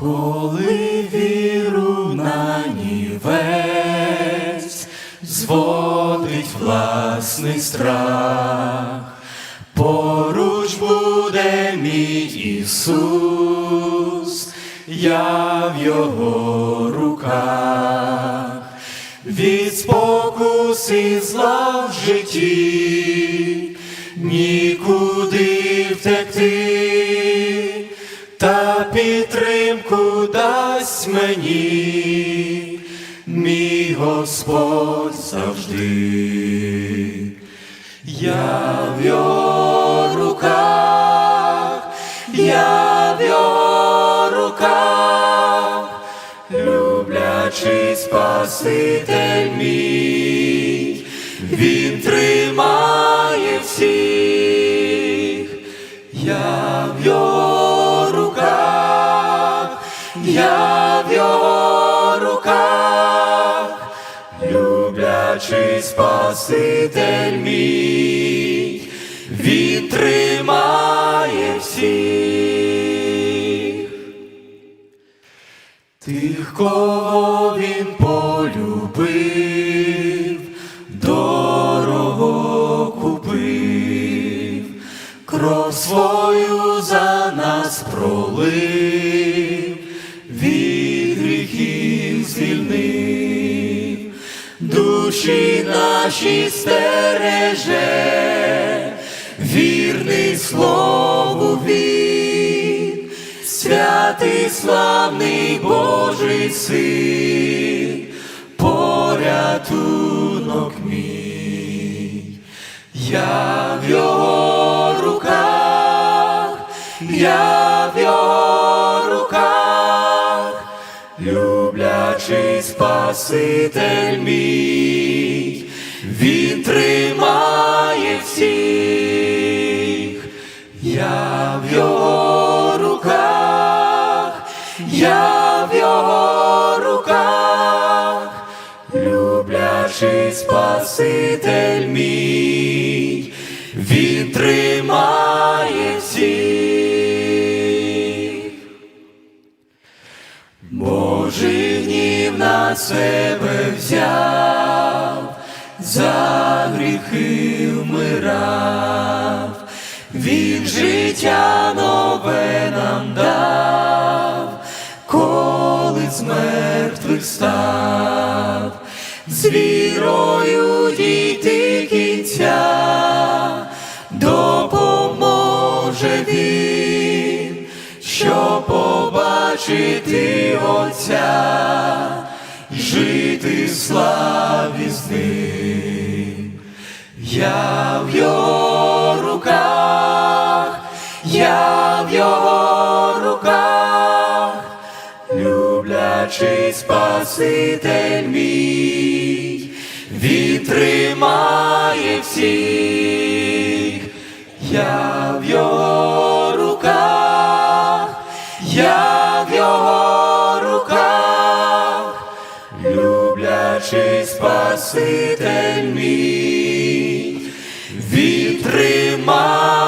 Коли віру на нівець зводить власний страх, поруч буде мій Ісус, я в його руках, від спокуси зла в житті, нікуди втекти, підтримку дасть мені, мій Господь завжди. Я в його руках, я в його руках, люблячий Спаситель мій, він тримає всіх, я в його я в його руках, люблячий Спаситель мій, він тримає всіх. Тих, кого він полюбив, дорого купив, кров свою за нас пролив, душі наші стереже, вірний слову він, святий славний Божий син, порятунок мій, я в його руках, я люблячий Спаситель мій, він тримає всіх, я в його руках, я в його руках, люблячий Спаситель мій, він тримає всіх. Гнів на себе взяв, за гріхи вмирав, він життя нове нам дав, коли з мертвих став, з вірою дійти побачити Отця, жити славі з ним. Я в його руках, я в його руках, люблячий Спаситель мій, він тримає всіх, я в його руках, я плаче Спаситель мій, вітрима.